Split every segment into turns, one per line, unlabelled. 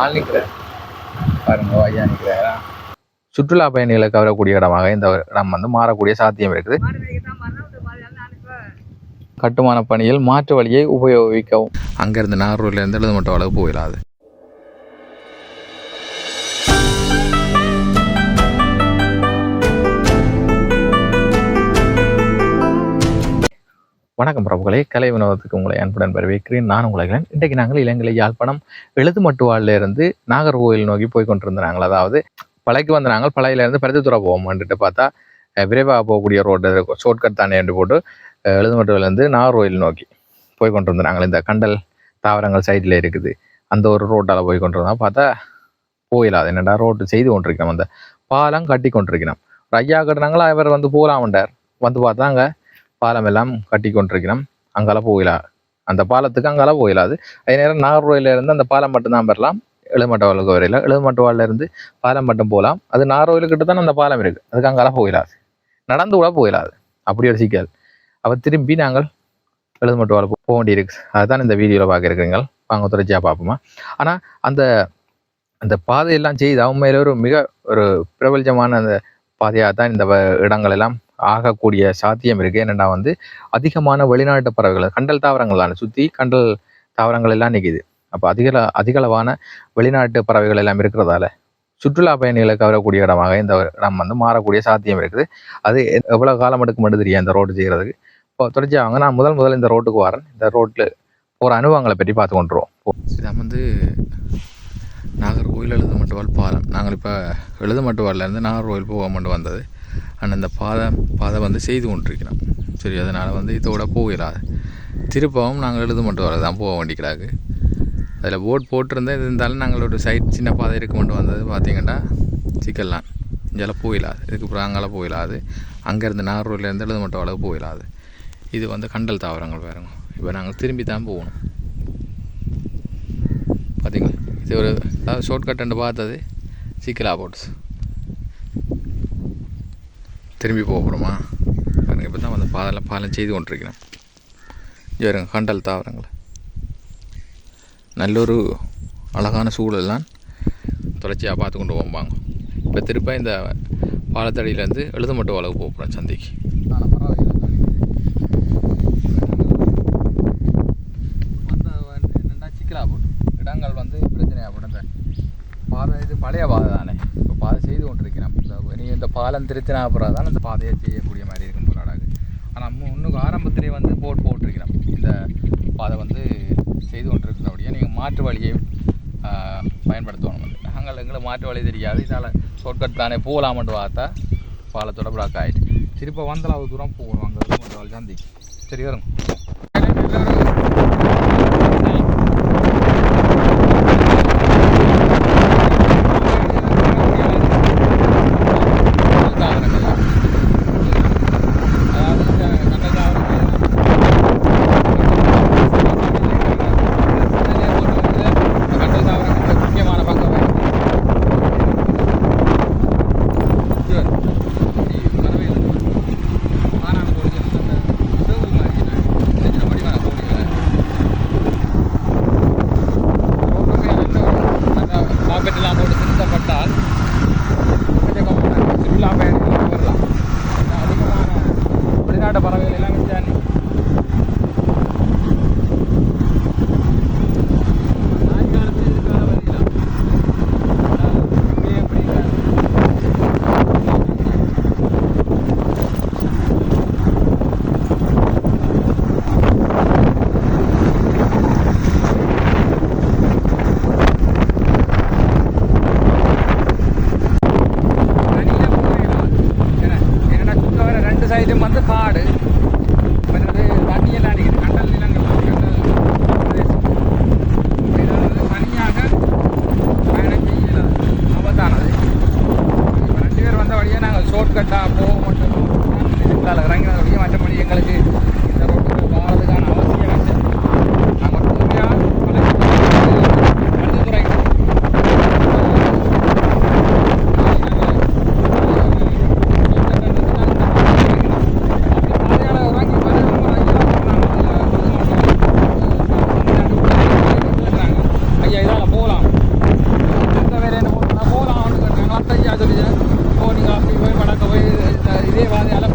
ஆள் நிற்கிறார் பாருங்க ஐயா நிற்கிறாரா சுற்றுலா பயணிகளை கவரக்கூடிய இடமாக இந்த இடம் வந்து மாறக்கூடிய சாத்தியம் இருக்குது. கட்டுமான பணியில் மாற்று வழியை உபயோகிக்கவும். அங்கேருந்து நாகூர்லேருந்து எழுதமட்ட அளவு போயிடாது வணக்கம் பிரபுகளே கலை வினோதத்துக்கு உங்களை அன்புடன் வரவேற்கிறேன். நான் உலகிறேன் இன்றைக்கு நாங்கள் இலங்கை யாழ்ப்பாணம் எழுதுமட்டுவாளிலிருந்து நாகர்கோவில் நோக்கி போய் கொண்டிருந்த நாங்கள் அதாவது பழைக்கு வந்த நாங்கள் பழையிலேருந்து பருத்தித்துறை போவோம்ன்ட்டு பார்த்தா விரைவாக போகக்கூடிய ரோடு ஷார்ட்கட் தானே என்று போட்டு அஹ், எழுதுமட்டுவிலேருந்து நாகர்கோவில் நோக்கி போய் கொண்டிருந்த நாங்கள் இந்த கண்டல் தாவரங்கள் சைடில் இருக்குது. அந்த ஒரு ரோட்டால் போய் கொண்டிருந்தோம். பார்த்தா போயிடாது என்னடா ரோட்டு செய்து கொண்டிருக்கணும் அந்த பாலம் கட்டி கொண்டிருக்கணும் ஐயா கட்டினாங்களா இவர் வந்து போகலாம்ண்டார் வந்து பார்த்தாங்க பாலம் எல்லாம் கட்டி கொண்டிருக்கிறோம் அங்கெல்லாம் போயிடா அந்த பாலத்துக்கு அங்கெல்லாம் போயிடாது அதே நேரம் நாகர்கோயிலேருந்து அந்த பாலம் மட்டும்தான் பெறலாம் எழுமட்டவாளுக்கு வரையில. எழுமட்டவாளிலேருந்து பாலம் மட்டும் போகலாம். அது நாகர்கோயிலுக்கிட்ட தான் அந்த பாலம் இருக்குது அதுக்கு அங்கெல்லாம் போயிடாது நடந்து கூட போயிடாது அப்படி ஒரு சிக்கல் அப்போ திரும்பி நாங்கள் எழுதுமட்டுவாள் போக வேண்டியிருக்கு. அதுதான் இந்த வீடியோவில் பார்க்க இருக்கிறீங்க வாங்க தொடர்ச்சியாக பார்ப்போமா. ஆனால் அந்த அந்த பாதையெல்லாம் செய்து உண்மையில ஒரு மிக ஒரு பிரபலஜமான அந்த பாதையாக தான் இந்த இடங்கள் எல்லாம் ஆகக்கூடிய சாத்தியம் இருக்குது என்னென்னா வந்து அதிகமான வெளிநாட்டு பறவைகள் கண்டல் தாவரங்கள் தானே சுற்றி கண்டல் தாவரங்கள் எல்லாம் நிற்கிது அப்போ அதிக அதிகளவான வெளிநாட்டு பறவைகள் எல்லாம் இருக்கிறதால சுற்றுலா பயணிகளை கவரக்கூடிய இடமாக இந்த இடம் வந்து மாறக்கூடிய சாத்தியம் இருக்குது. அது எவ்வளோ காலம் எடுக்கும் மட்டும் தெரியும் இந்த ரோடு செய்கிறதுக்கு இப்போ தொடர்ச்சியாக நான் முதல் முதல் இந்த ரோட்டுக்கு வரேன். இந்த ரோட்டில் போகிற அனுபவங்களை பற்றி பார்த்து கொண்டுருவோம். இதான் வந்து நாகர்கோவில் எழுதுமட்டுவால் பாலம். நாங்கள் இப்போ எழுதமட்டுவால்லேருந்து நாகர்கோவில் போக மட்டும் வந்தது. ஆனால் அந்த பாதை பாதை வந்து செய்து கொண்டிருக்கிறோம் சரி அதனால் வந்து இதோட போயிடாது திருப்பவும் நாங்கள் எழுதமட்டுவால் தான் போக வேண்டிக்கிறாங்க அதில் போட் போட்டிருந்தேன். இது இருந்தாலும் நாங்கள் ஒரு சைட் சின்ன பாதை இருக்க மட்டும் வந்தது பார்த்தீங்கன்னா சிக்கல்லாம். இங்கெல்லாம் போயிடாது இதுக்கப்புறம் அங்கெல்லாம் போயிடாது அங்கேருந்து நாகர்கோவிலேருந்து எழுதமட்டம் அளவு போயிடாது இது வந்து கண்டல் தாவரங்கள் வேறுங்க. இப்போ நாங்கள் திரும்பி தான் போகணும். பார்த்தீங்களா? இது ஒரு அதாவது ஷார்ட்கட் பார்த்தது. சிக்கலா போட்ஸ் திரும்பி போக போகிறோமா இப்போ தான் வந்து பாதம் பாலம் செய்து கொண்டிருக்கிறேன். இங்க கண்டல் தாவரங்கள். நல்லொரு அழகான சூழல்லாம் தொடர்ச்சியாக பார்த்து கொண்டு போவாங்க இப்போ திருப்ப இந்த பாலத்தடியிலேருந்து எழுதமட்டு அளவு போக போகிறோம் சந்தைக்கு. இடங்கள் வந்து பிரச்சனையாக போட்டு பாதை இது பழைய பாதை தானே இப்போ பாதை செய்து கொண்டிருக்கிறேன் இந்த நீ இந்த பாலம் திருத்தினா அப்புறம் தான் அந்த பாதையை செய்யக்கூடிய மாதிரி இருக்கும் போராடாது ஆனால் இன்னும் ஆரம்பத்திலே வந்து போட் போட்டிருக்கிறோம். இந்த பாதை வந்து செய்து கொண்டிருக்கிறபடியே நீங்கள் மாற்று வழியை ஆஹ், பயன்படுத்தணும். வந்து நாங்கள் எங்களுக்கு மாற்று வழி தெரியாது. இதால் ஷார்ட்கட் தானே போகலாமன்ட்டு பார்த்தா பாலத்தோட பிளாக் ஆகிட்டு திருப்ப வந்தளவு தூரம் போகணும். அங்கே சந்தி சரி வரும் ஐட்டம் வந்து காடு. ఇదే వాదన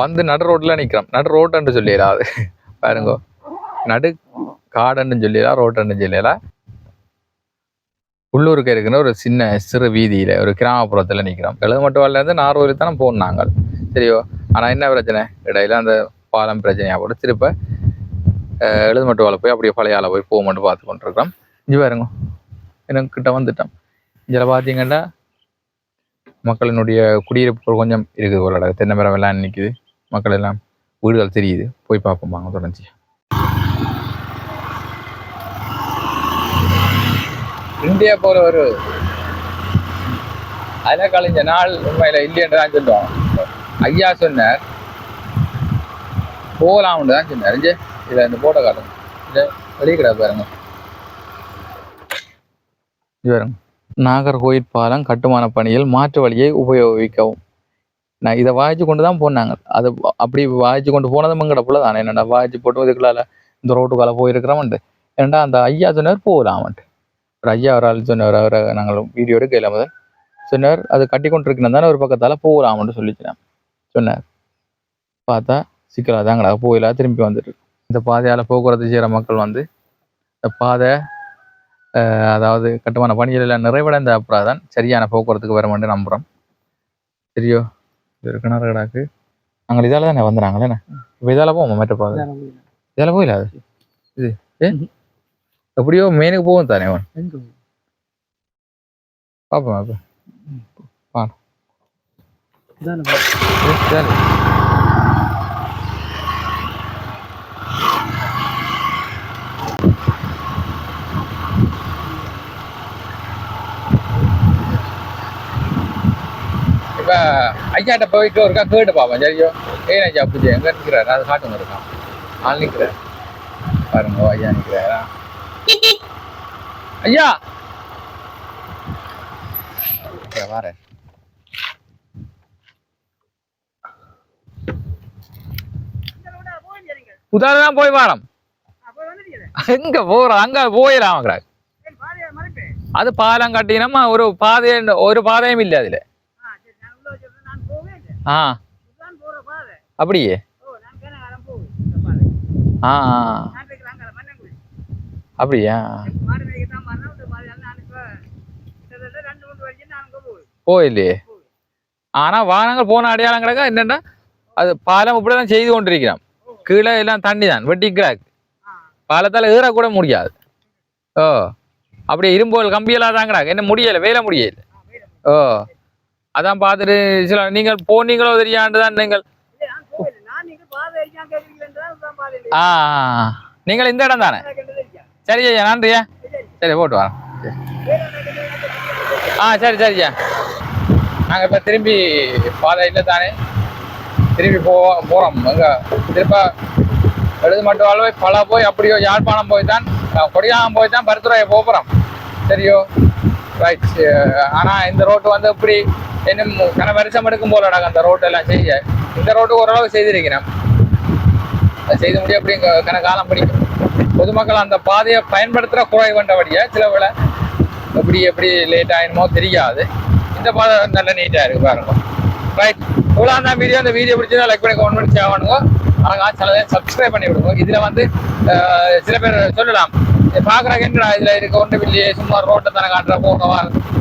வந்து நடு ரோட்ல நிற்கிறோம் நடு ரோட்டன்னு சொல்லிடலாம் அது. பாருங்க. நடு காடுன்னு சொல்லிடலாம் ரோட்டுன்னு சொல்லிடலாம் உள்ளூருக்கு இருக்கிற ஒரு சின்ன சிறு வீதியில் ஒரு கிராமப்புறத்தில் நிற்கிறோம் எழுமட்டுவாள்ல இருந்து நார்வூருக்கு தானே போகணும் நாங்கள். சரியோ? ஆனால் என்ன பிரச்சனை? இடையில அந்த பாலம் பிரச்சனையாக போட்டு திருப்ப எழுதுமட்டுவால போய் அப்படியே பழையால போய் போக மட்டும் பார்த்து கொண்டிருக்கிறோம் இங்கே பாருங்க. எனக்கு கிட்ட வந்துட்டோம். இதில் பார்த்தீங்கன்னா மக்களினுடைய குடியிருப்புகள் கொஞ்சம் இருக்குது ஒரு தென்னை மரம் எல்லாம் நிற்கிது மக்கள் எல்லாம் வீடுகள் தெரியுது. போய் பார்ப்போம். வாங்க இந்தியா போகிற ஒரு அத கழிஞ்ச நாள் உண்மையில் இல்லைன்னு தான் சொல்லுவோம். ஐயா சொன்னார். போகலாம்னு தான் சொன்னார். இதில் இந்த போட்டோ காட்டுங்க. வெளியே வெளிக்கிட பாருங்க. இது பாருங்க. நாகர்கோயில் பாலம் கட்டுமான பணியில் மாற்று வழியை உபயோகிக்கவும். நான் இதை வாய்ச்சி கொண்டு தான் போனாங்க. அது அப்படி வாய்ச்சி கொண்டு போனதும் எங்கட புள்ள தானே. என்னடா வாய்ச்சி போட்டு இதுக்குள்ளால இந்த ரோட்டுக்கால போயிருக்கிறோம்ட்டு ஏன்டா அந்த ஐயா சொன்னார் போகலாமன்ட்டு ஒரு ஐயா ஒரு ஆள் சொன்னார் அவரை நாங்கள் வீடியோ எடுக்கல முதல். சொன்னார் அது கட்டி கொண்டு தானே ஒரு பக்கத்தால் போகலாமன்ட்டு சொல்லிச்சுனான் சொன்னார். பார்த்தா சிக்கலாக தாங்கடா போயிலா திரும்பி வந்துட்டு இந்த பாதையால் போக்குவரத்து செய்கிற மக்கள் வந்து இந்த பாதை அதாவது கட்டுமான பணிகள் எல்லாம் நிறைவடைந்த அப்புறம் தான் சரியான போக்குவரத்துக்கு வர வேண்டும் நம்புகிறோம் சரியோ இது கிணறு கிடாக்கு. நாங்கள் இதால தானே வந்துடுறாங்களே இப்போ இதால போவோம் மற்ற பாதை? இதால போயில அது? இது? ஏ? எப்படியோ மெயினுக்கு போகும் தானே அவன். பார்ப்போம் பார்ப்போம் ஏ, இதால. இப்ப ஐயாட்ட போயிட்டு ஒருக்கா கேட்டு பார்ப்போம் சரியோ ஏன் ஐயா அப்படி எங்க நிற்கிறாரு அது காட்டுங்க இருக்கான் ஆள் நிற்கிறார் பாருங்க ஐயா நிற்கிறாரா ஐயா வாரேன் உதாரணம் தான் போய் வாரம் எங்க போறோம் அங்க போயிடலாம் அது பாலம் கட்டினமா ஒரு பாதை ஒரு பாதையும் இல்லை அதுல ஆ. அப்படியே? ஆ ஆ. அப்படியா? போயில்லையே. ஆனா வாகனங்கள் போன அடையாளம் கிடக்கா என்னன்னா அது பாலம் இப்படிதான் செய்து கொண்டிருக்கிறோம். கீழே எல்லாம் தண்ணி தான் வெட்டி கிராக். பாலத்தால ஏறக்கூட முடியாது. ஓ அப்படியே இரும்போல் கம்பியெல்லாம் தான் என்ன முடியல வேலை முடியல. ஓ. அதான் பார்த்துட்டு சில நீங்கள் போனீங்களோ தெரியாண்டு தான் நீங்கள். ஆ. நீங்கள் இந்த இடம் தானே? சரி ஐயா நன்றியா. சரி போட்டு வரேன் ஆ சரி சரியா நாங்கள் இப்போ திரும்பி பாதை இல்லை தானே. திரும்பி போ போகிறோம் எங்கே திருப்ப எழுது மட்டும் அளவு பல போய் அப்படியோ யாழ்ப்பாணம் போய் தான் கொடியாகம் போய் தான் பருத்துறையை போகிறோம் சரியோ? ரைட் ஆனால் இந்த ரோட்டு வந்து இப்படி இன்னும் கன வருஷம் எடுக்கும் போல நாங்கள் அந்த ரோட்டு எல்லாம் செய்ய. இந்த ரோட்டு ஓரளவு செய்திருக்கிறேன். செய்து முடிய அப்படி கன காலம் பிடிக்கும்? பொதுமக்கள் அந்த பாதையை பயன்படுத்துகிற குறை வேண்டபடியா சில வேலை எப்படி எப்படி லேட் ஆயிடுமோ தெரியாது. இந்த பாதை நல்ல நீட்டாக இருக்கு பாருங்க. ரைட் இவ்வளோ தான் வீடியோ அந்த வீடியோ பிடிச்சதா லைக் பண்ணி கமெண்ட் பண்ணி ஷேர் பண்ணுங்க. ஆனால் சில சப்ஸ்கிரைப் பண்ணி விடுங்க. இதில் வந்து சில பேர் சொல்லலாம். பார்க்குறாங்க என்னடா இதில் இருக்க? ஒன்று இல்லையே சும்மா ரோட்டை தானே காட்டுற போகவா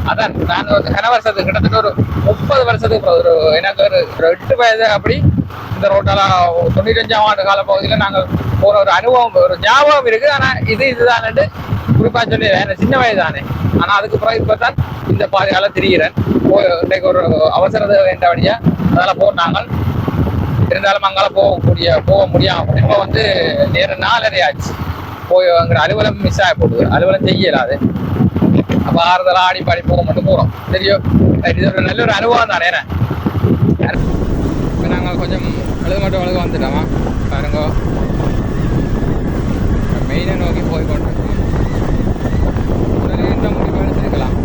அதான் நான் ஒரு கன வருஷத்துக்கு கிட்டத்தட்ட ஒரு முப்பது வருஷத்துக்கு ஒரு எனக்கு ஒரு எட்டு வயது அப்படி இந்த ரோட்டெல்லாம் தொண்ணூத்தஞ்சாம் ஆண்டு கால பகுதியில் நாங்கள் போற ஒரு அனுபவம் ஒரு ஞாபகம் இருக்கு. ஆனா இது இதுதான்ட்டு குறிப்பா சொல்லி எனக்கு சின்ன வயது தானே ஆனா அதுக்கு பிறகு இப்போ தான் இந்த பாதையால திரிகிறேன் போய் இன்னைக்கு ஒரு அவசரத்தை வேண்டபடியா அதனால நாங்கள் இருந்தாலும் அங்கால போகக்கூடிய போக முடியாம இப்போ வந்து நேரம் நாலரை ஆச்சு. போய் அங்கே அலுவலம் மிஸ் ஆகி போடுது அலுவலம் செய்யலாது அப்போ ஆறுதலாக ஆடி பாடி போக மட்டும் போகிறோம் தெரியும் இது ஒரு நல்ல ஒரு அனுபவம் தானே என்ன? இப்போ நாங்கள் கொஞ்சம் அழுது மட்டும் அழுக வந்துட்டோமா பாருங்க மெயினை நோக்கி போய் கொண்டிருக்கோம் முதல்ல இந்த முடிவு எடுத்துருக்கலாம்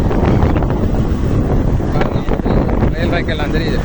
பாருங்க நமக்கு வாய்க்கெல்லாம் தெரியுது